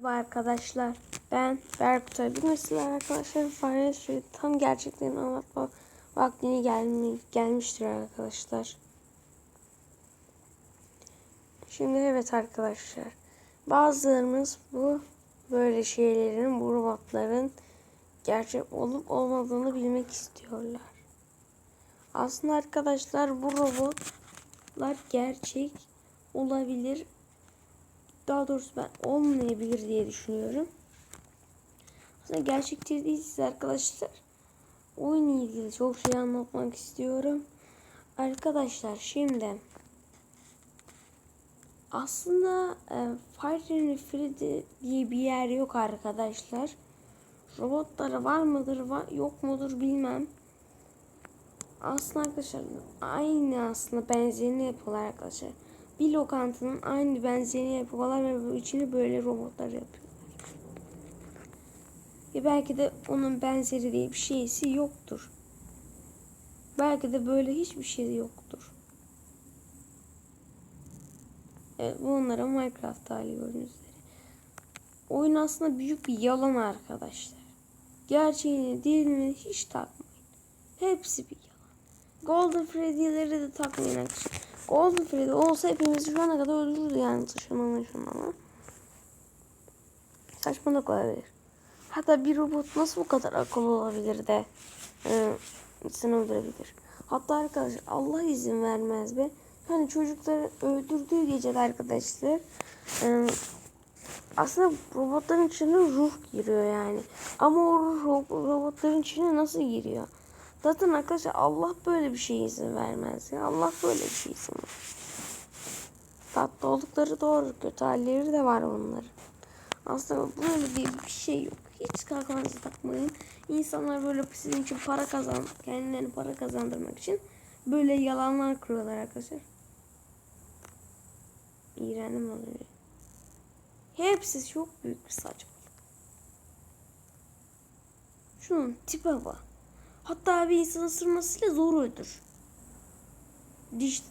Merhaba arkadaşlar. Ben Berkutay. Bu mesela arkadaşlar Fire Street tam gerçeklerini anlatma vaktini gelmi gelmiştir arkadaşlar. Şimdi evet arkadaşlar. Bazılarımız bu böyle şeylerin, bu robotların gerçek olup olmadığını bilmek istiyorlar. Aslında arkadaşlar bu robotlar gerçek olabilir daha doğrusu ben olmayabilir diye düşünüyorum. Aslında gerçekçi değilsiz arkadaşlar. Oyunla ilgili çok şey anlatmak istiyorum. Arkadaşlar şimdi aslında e, Fire and Freddy diye bir yer yok arkadaşlar. Robotları var mıdır var, yok mudur bilmem. Aslında arkadaşlar aynı aslında benzerini yapıyorlar arkadaşlar bir lokantanın aynı benzerini yapıyorlar ve içini böyle robotlar yapıyorlar. E belki de onun benzeri diye bir şeysi yoktur. Belki de böyle hiçbir şey yoktur. Evet bu onlara Minecraft hali gördüğünüz. Oyun aslında büyük bir yalan arkadaşlar. Gerçeğini mi hiç takmayın. Hepsi bir yalan. Golden Freddy'leri de takmayın arkadaşlar. Golden Freddy olsa hepimiz şu ana kadar öldürürdü yani taşınmanın şundan. Saçmalık olabilir. Hatta bir robot nasıl bu kadar akıllı olabilir de e, insan öldürebilir. Hatta arkadaşlar Allah izin vermez be. Hani çocukları öldürdüğü geceler arkadaşlar e, aslında robotların içine ruh giriyor yani. Ama o ruh robotların içine nasıl giriyor? Zaten arkadaşlar Allah böyle bir şey izin vermez ya. Allah böyle bir şey izin vermez. Tatlı oldukları doğru. Kötü halleri de var onların. Aslında böyle bir, bir şey yok. Hiç kafanızı takmayın. İnsanlar böyle sizin için para kazan, kendilerine para kazandırmak için böyle yalanlar kuruyorlar arkadaşlar. İğrendim oluyor. Hepsi çok büyük bir saçmalık. Şunun tipe bak. Hatta bir insan ısırmasıyla zor öldür. Diş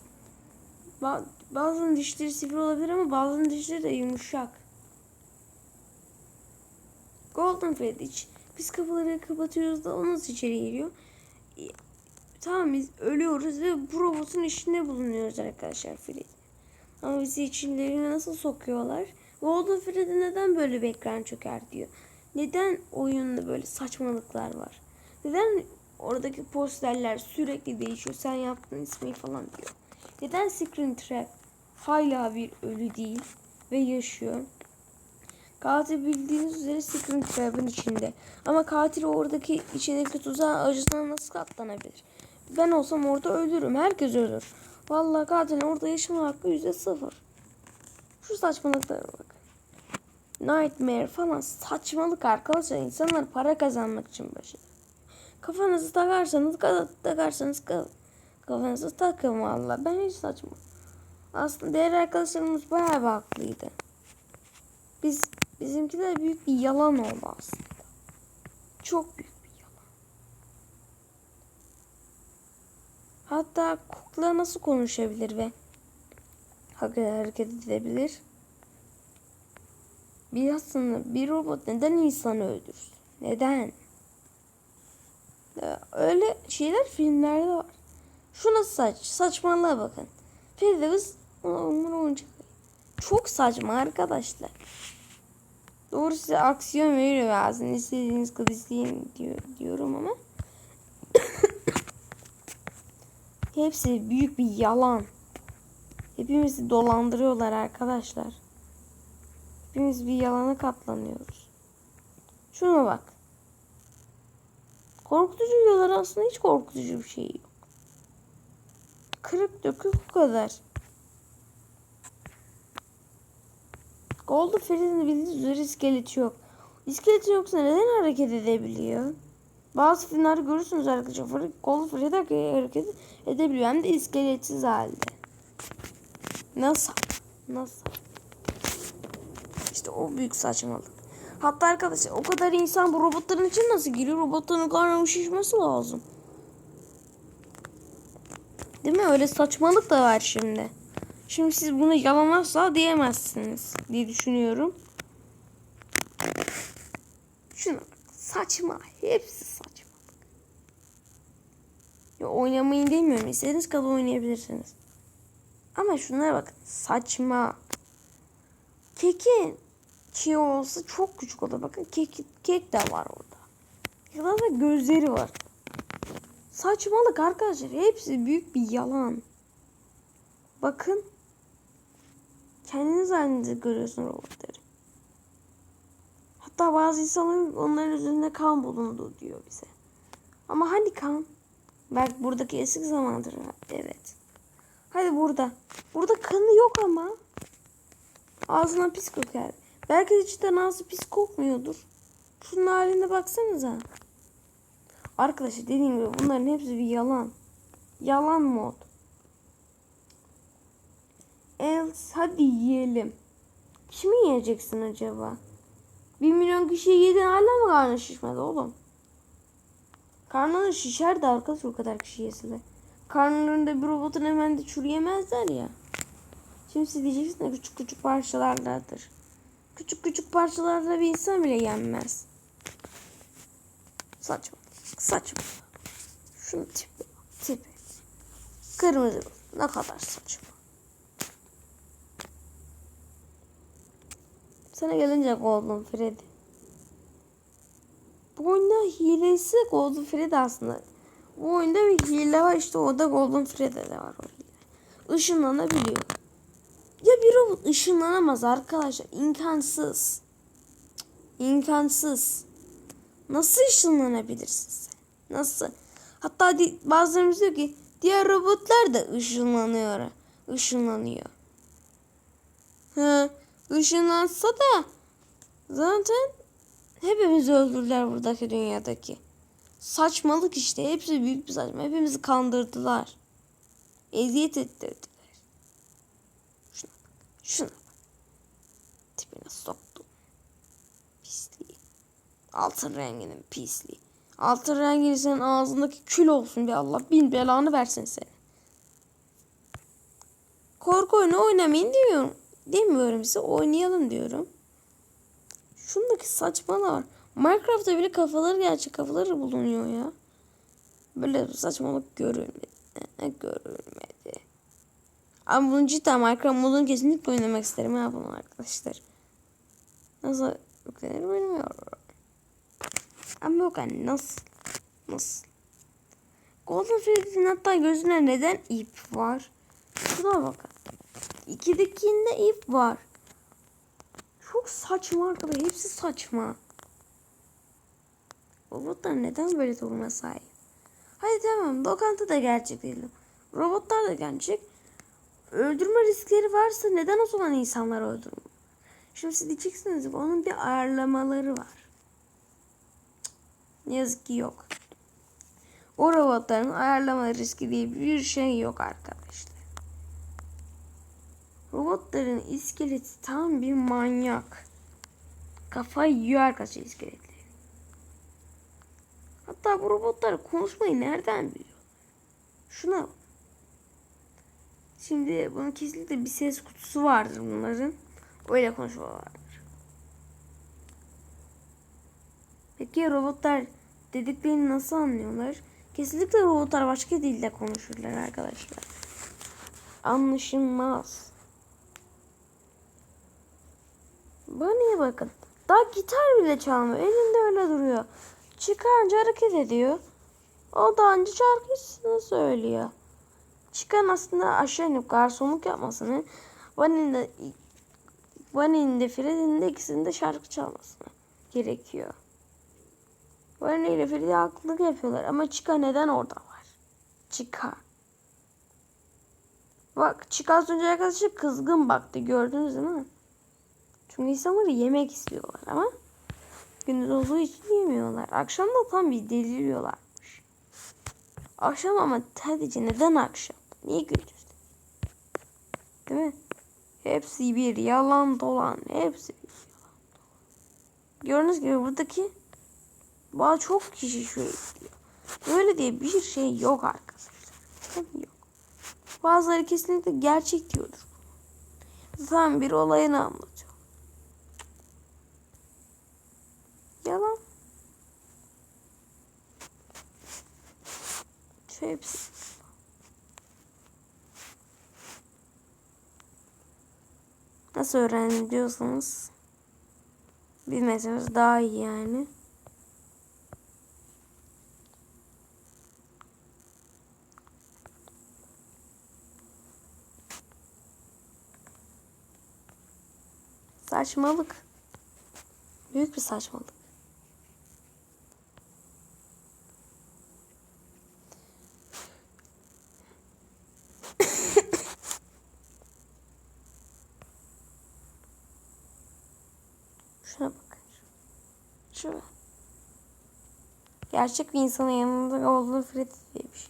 bazen dişleri sivri olabilir ama bazen dişleri de yumuşak. Golden Freddy biz kapıları kapatıyoruz da o nasıl içeri giriyor? E, tamam biz ölüyoruz ve bu robotun içinde bulunuyoruz arkadaşlar Freddy. Ama bizi içlerine nasıl sokuyorlar? Golden Freddy neden böyle bir ekran çöker diyor. Neden oyunda böyle saçmalıklar var? Neden Oradaki posterler sürekli değişiyor. Sen yaptın ismi falan diyor. Neden Screen Trap hala bir ölü değil ve yaşıyor? Katil bildiğiniz üzere Screen Trap'ın içinde. Ama katil oradaki içindeki tuzağa acısına nasıl katlanabilir? Ben olsam orada ölürüm. Herkes ölür. Vallahi katilin orada yaşama hakkı yüzde sıfır. Şu saçmalıklara bakın. Nightmare falan saçmalık arkadaşlar. İnsanlar para kazanmak için başlıyor. Kafanızı takarsanız takarsanız kafanızı takın valla. Ben hiç saçma. Aslında diğer arkadaşlarımız bayağı bir haklıydı. Biz bizimkiler büyük bir yalan oldu aslında. Çok büyük bir yalan. Hatta kukla nasıl konuşabilir ve hareket edebilir? Bir aslında bir robot neden insanı öldürsün? Neden? Öyle şeyler filmlerde var. Şuna saç. Saçmalığa bakın. Firdevs onu oyuncak. Çok saçma arkadaşlar. Doğru size aksiyon veriyor bazen. İstediğiniz kadar izleyin diyor, diyorum ama. Hepsi büyük bir yalan. Hepimizi dolandırıyorlar arkadaşlar. Hepimiz bir yalana katlanıyoruz. Şuna bak. Korkutucu diyorlar aslında hiç korkutucu bir şey yok. Kırık dökük bu kadar. Golden Freddy'nin bildiğiniz üzere iskeleti yok. İskeleti yoksa neden hareket edebiliyor? Bazı filmlerde görürsünüz arkadaşlar. Golden Freddy hareket edebiliyor. Hem de iskeletsiz halde. Nasıl? Nasıl? İşte o büyük saçmalık. Hatta arkadaşlar o kadar insan bu robotların için nasıl giriyor? Robotların karnı şişmesi lazım. Değil mi? Öyle saçmalık da var şimdi. Şimdi siz bunu yalan asla diyemezsiniz diye düşünüyorum. saçma. Hepsi saçma. Ya oynamayın demiyorum. İstediğiniz kadar oynayabilirsiniz. Ama şunlara bakın. Saçma. Kekin çiğ olsa çok küçük olur. Bakın kek, kek de var orada. Yılan da gözleri var. Saçmalık arkadaşlar. Hepsi büyük bir yalan. Bakın. Kendiniz halinde görüyorsun robotları. Hatta bazı insanların onların üzerinde kan bulundu diyor bize. Ama hani kan? Belki buradaki eski zamandır. Evet. Hadi burada. Burada kanı yok ama. Ağzına pis kokar. Belki de cidden ağzı pis kokmuyordur. Şunun haline baksanıza. Arkadaşlar dediğim gibi bunların hepsi bir yalan. Yalan mod. Els hadi yiyelim. Kimi yiyeceksin acaba? Bir milyon kişiye yedin hala mı karnın şişmedi oğlum? Karnları şişer de arkadaş o kadar kişi yeseler. Karnlarında bir robotun hemen de çürüyemezler ya. Şimdi siz diyeceksiniz küçük küçük parçalardadır. Küçük küçük parçalarla bir insan bile yenmez. Saçma. Saçma. Şunun tipi. Tipi. Kırmızı. Ne kadar saçma. Sana gelince Golden Freddy. Bu oyunda hilesi Golden Freddy aslında. Bu oyunda bir hile var işte o da Golden Freddy'de var o hile. Işınlanabiliyor. Ya bir robot ışınlanamaz arkadaşlar. İmkansız. İmkansız. Nasıl ışınlanabilirsin sen? Nasıl? Hatta bazılarımız diyor ki diğer robotlar da ışınlanıyor. Işınlanıyor. Hı, ışınlansa da zaten hepimizi öldürdüler buradaki dünyadaki. Saçmalık işte. Hepsi büyük bir saçma. Hepimizi kandırdılar. Eziyet ettirdiler. Bak. Tipine soktum. Pisliği. Altın renginin pisliği. Altın rengini senin ağzındaki kül olsun bir Allah. Bin belanı versin seni. Korku oyunu oynamayın diyorum. Demiyorum size oynayalım diyorum. Şundaki saçmalığa var. Minecraft'ta bile kafaları gerçek kafaları bulunuyor ya. Böyle saçmalık görülmedi. Görülmedi. Ama bunu cidden Minecraft modunu kesinlikle oynamak isterim ya bunu arkadaşlar. Nasıl yüklenir bilmiyorum. Ama yok yani nasıl? Nasıl? Golden Freddy'nin hatta gözüne neden ip var? Şuna bakın. İkidekinde ip var. Çok saçma arkadaşlar. Hepsi saçma. Robotlar neden böyle duruma sahip? Hadi tamam lokanta da gerçek değil. Robotlar da gerçek. Öldürme riskleri varsa neden o zaman insanlar öldürmüyor? Şimdi siz diyeceksiniz ki onun bir ayarlamaları var. Ne yazık ki yok. O robotların ayarlama riski diye bir şey yok arkadaşlar. Robotların iskeleti tam bir manyak. Kafayı yiyor arkadaşlar iskeletleri. Hatta bu robotlar konuşmayı nereden biliyor? Şuna bak. Şimdi bunun kesinlikle bir ses kutusu vardır bunların. Öyle konuşuyorlardır. Peki robotlar dediklerini nasıl anlıyorlar? Kesinlikle robotlar başka dilde konuşurlar arkadaşlar. Anlaşılmaz. Bunny'e bakın. Daha gitar bile çalmıyor. Elinde öyle duruyor. Çıkarınca hareket ediyor. O da anca şarkısını söylüyor. Çıkan aslında aşağı inip garsonluk yapmasını, Bunny'nin de Bunny'nin de Freddy'nin de ikisinin de şarkı çalmasını gerekiyor. Bunny ile Freddy haklılık yapıyorlar ama Chica neden orada var? Chica. Bak Chica az önce arkadaşı kızgın baktı gördünüz değil mi? Çünkü insanları yemek istiyorlar ama gündüz olduğu için yemiyorlar. Akşam da tam bir deliriyorlarmış. Akşam ama sadece neden akşam? Niye güldürdün? Değil mi? Hepsi bir yalan dolan. Hepsi bir yalan dolan. Gördüğünüz gibi buradaki bazı çok kişi şöyle diyor. Böyle diye bir şey yok arkadaşlar. Yok. Bazıları kesinlikle gerçek diyordur. Zaten bir olayını anlatıyor. Yalan. Şu hepsi. Nasıl öğrendim diyorsanız bilmeseniz daha iyi yani. Saçmalık. Büyük bir saçmalık. Şuna. Gerçek bir insanın yanında olduğunu Freddy diye bir şey.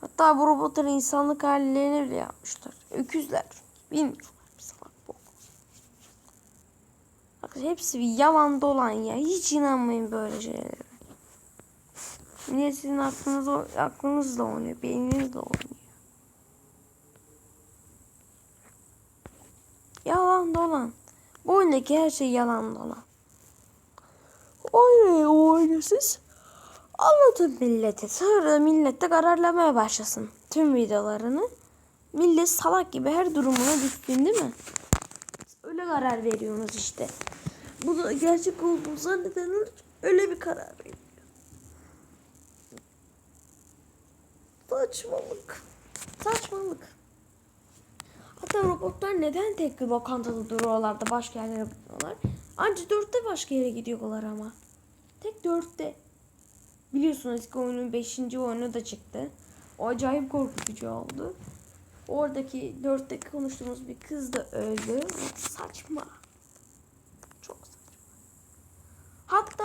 Hatta bu robotların insanlık hallerini bile yapmışlar. Öküzler. Bilmiyorlar. Bir salak bok. Bak hepsi bir yalan dolan ya. Hiç inanmayın böyle şeylere. Niye sizin aklınız, aklınızla oynuyor. Beyninizle oynuyor. Yalan dolan. Bu oyundaki her şey yalan dolan. Oynayın o oyunu siz. Anlatın millete. Sonra millet de kararlamaya başlasın. Tüm videolarını. Millet salak gibi her durumuna düşkün değil mi? Öyle karar veriyorsunuz işte. Bu da gerçek olduğunu zannedenler öyle bir karar veriyor. Saçmalık. Saçmalık. Hatta robotlar neden tek bir lokantada duruyorlar da başka yerlere gidiyorlar? Anca dörtte başka yere gidiyorlar ama. Tek dörtte. Biliyorsunuz eski oyunun beşinci oyunu da çıktı. O acayip korkutucu oldu. Oradaki dörtte konuştuğumuz bir kız da öldü. Saçma. Çok saçma. Hatta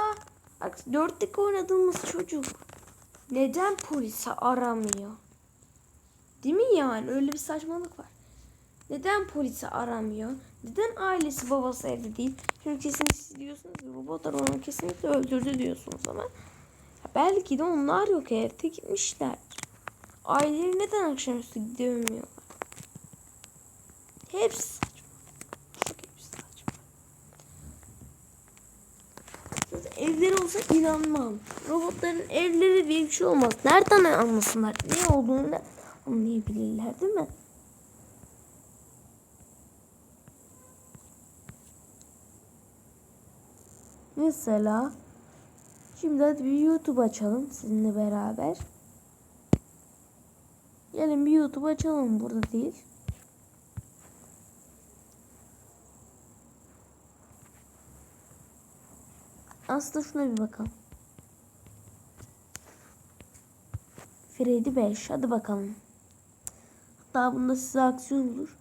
bak dörtteki oynadığımız çocuk neden polisi aramıyor? Değil mi yani? Öyle bir saçmalık var. Neden polisi aramıyor? Neden ailesi babası evde değil? Çünkü kesinlikle siz diyorsunuz ki robotlar onu kesinlikle öldürdü diyorsunuz ama belki de onlar yok evde gitmişler. Aileleri neden akşamüstü dövmüyorlar? Hepsi. Çok hepsi Evleri olsa inanmam. Robotların evleri bir şey olmaz. Nereden anlasınlar? Ne olduğunu anlayabilirler değil mi? Mesela şimdi hadi bir YouTube açalım sizinle beraber. Gelin bir YouTube açalım burada değil. Aslında şuna bir bakalım. Freddy 5 hadi bakalım. Hatta bunda size aksiyon olur.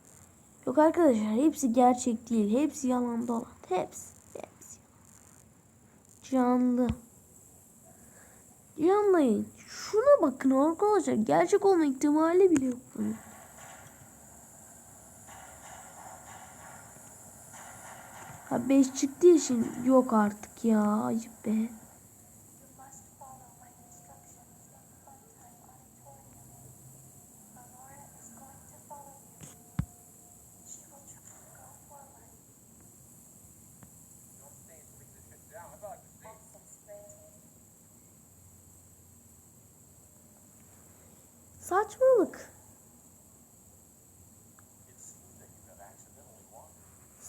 Yok arkadaşlar hepsi gerçek değil. Hepsi yalan dolan. Hepsi. Canlı. Yanlayın. Şuna bakın arkadaşlar. Gerçek olma ihtimali bile yok bunun. Ha 5 çıktığı için yok artık ya. Ayıp be.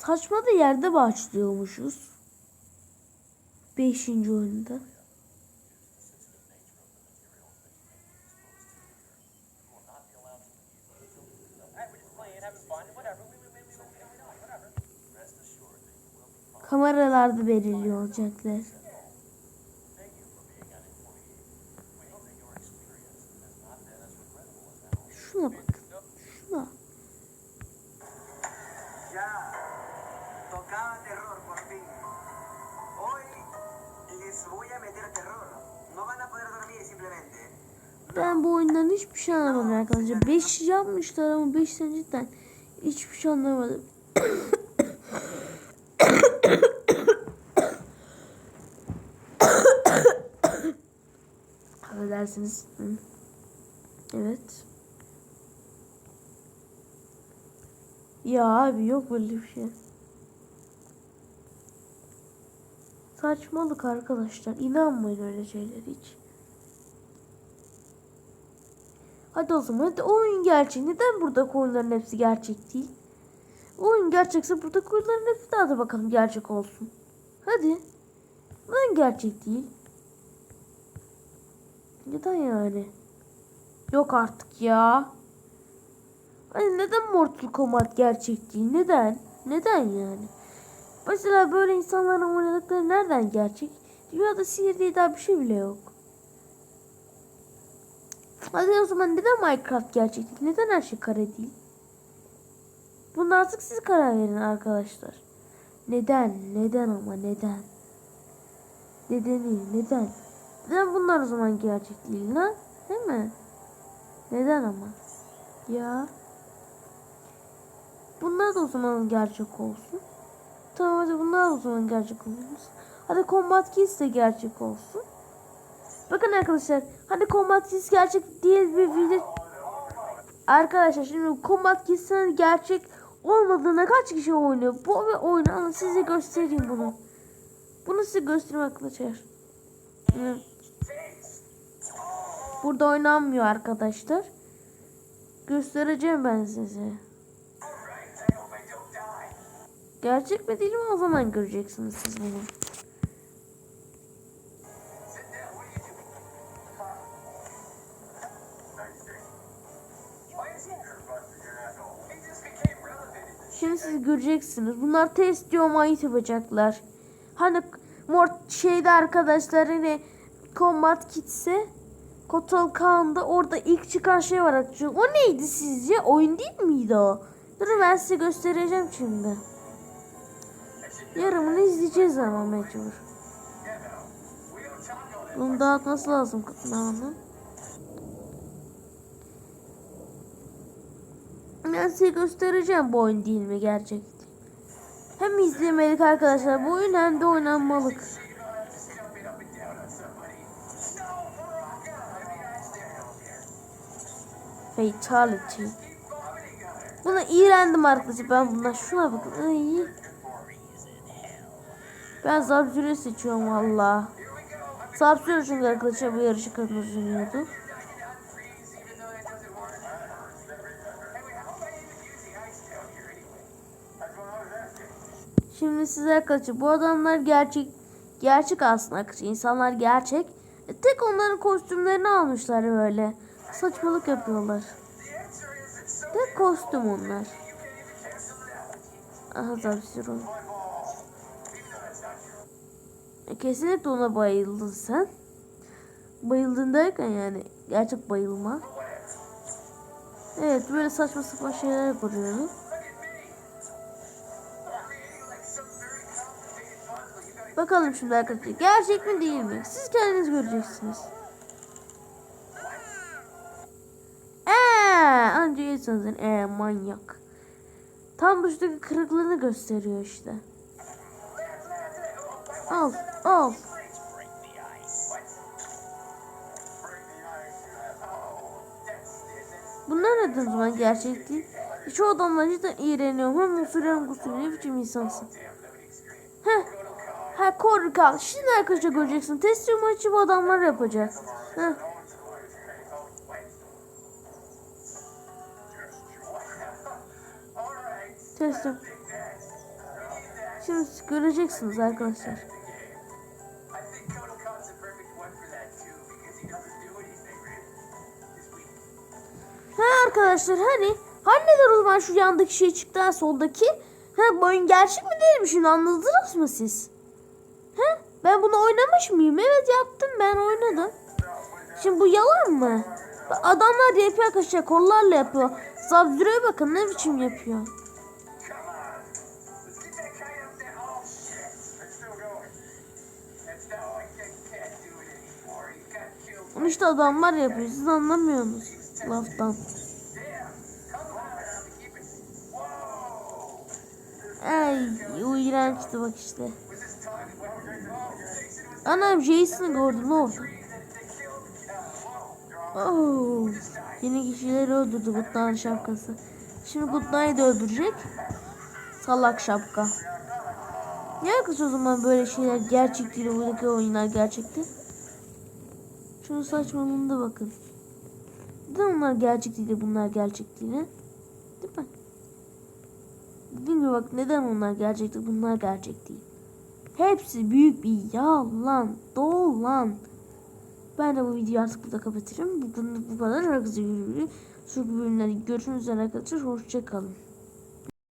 Saçma da yerde başlıyormuşuz. Beşinci oyunda. Kameralarda belirliyor olacaklar. Yapmışlar ama 5 cidden hiçbir şey anlamadım. Affedersiniz. Evet. Ya abi yok böyle bir şey. Saçmalık arkadaşlar. İnanmayın öyle şeyler hiç. Hadi o zaman hadi oyun gerçek. Neden burada oyunların hepsi gerçek değil? Oyun gerçekse burada oyunların hepsi daha da bakalım gerçek olsun. Hadi. Neden gerçek değil? Neden yani? Yok artık ya. Hani neden Mortal Kombat gerçek değil? Neden? Neden yani? Mesela böyle insanların oynadıkları nereden gerçek? Dünyada sihir diye daha bir şey bile yok. Hadi o zaman neden Minecraft gerçek değil? Neden her şey kare değil? Bunu artık siz karar verin arkadaşlar. Neden? Neden ama neden? Nedeni neden? Neden bunlar o zaman gerçek değil lan? Değil mi? Neden ama? Ya. Bunlar da o zaman gerçek olsun. Tamam hadi bunlar da o zaman gerçek olsun. Hadi Combat Kids de gerçek olsun. Bakın arkadaşlar. Hadi Combat Kids gerçek değil bir video. Arkadaşlar şimdi Combat Kids'in gerçek olmadığına kaç kişi oynuyor? Bu oyunu ama size göstereyim bunu. Bunu size göstereyim arkadaşlar. Burada oynanmıyor arkadaşlar. Göstereceğim ben size. Gerçek mi değil mi o zaman göreceksiniz siz bunu. Şimdi siz göreceksiniz. Bunlar test diyor yapacaklar. Hani mort şeyde arkadaşlar hani Combat Kids'e Kotal Kaan'da orada ilk çıkan şey var arkadaşlar. O neydi sizce? Oyun değil miydi o? Durun ben size göstereceğim şimdi. Yarımını izleyeceğiz ama mecbur. Bunu dağıtması lazım Kaan'ın. Ben size göstereceğim bu oyun değil mi gerçekten. Hem izlemelik arkadaşlar bu oyun hem de oynanmalık. Fatality. Buna iğrendim arkadaşlar ben buna şuna bakın. Ay. Ben Zabzür'ü seçiyorum valla. Zabzür çünkü arkadaşlar bu yarışı kazanıyordu. Şimdi size arkadaşlar bu adamlar gerçek gerçek aslında arkadaşlar insanlar gerçek. E, tek onların kostümlerini almışlar böyle. Saçmalık yapıyorlar. Tek kostüm onlar. Aha Zabzero. E, kesinlikle ona bayıldın sen. Bayıldın derken yani gerçek bayılma. Evet böyle saçma sapan şeyler yapıyoruz. Bakalım şimdi arkadaşlar gerçek mi değil mi? Siz kendiniz göreceksiniz. Eee anca insansın eee manyak. Tam üstteki kırıklığını gösteriyor işte. Al al. Bunlar neden zaman gerçek değil? Şu adamlar cidden iğreniyorum. Hem usul hem usul ne biçim insansın. Ha korkak. Şimdi arkadaşlar göreceksin. Teslim maçı bu adamlar yapacak. Heh. Teslim. Şimdi göreceksiniz arkadaşlar. Ha arkadaşlar hani hani neden o zaman şu yandaki şey çıktı soldaki? Ha bu oyun gerçek mi değil mi şimdi anladınız mı siz? Ha ben bunu oynamış mıyım? Evet yaptım ben oynadım. Şimdi bu yalan mı? Adamlar yapıyor arkadaşlar kollarla yapıyor. Zabzüre'ye bakın ne biçim yapıyor. Bunu işte adamlar yapıyor. Siz anlamıyorsunuz laftan. Ay o iğrençti bak işte. Anam Jason'ı gördüm ne oldu? Oh, yeni kişileri öldürdü Gutnay'ın şapkası. Şimdi Gutnay'ı da öldürecek. Salak şapka. Ne alakası o zaman böyle şeyler gerçek değil buradaki oyunlar gerçekti. Şunun saçmalığına bakın. Neden onlar gerçek değil de bunlar gerçek değil he? Değil mi? Mi bak neden onlar gerçekti bunlar gerçek değil. Hepsi büyük bir yalan, dolan. Ben de bu videoyu artık burada kapatırım. Bu, bu kadar. Herkese görüşürüz. Şu bölümleri görüşmek arkadaşlar. Hoşçakalın.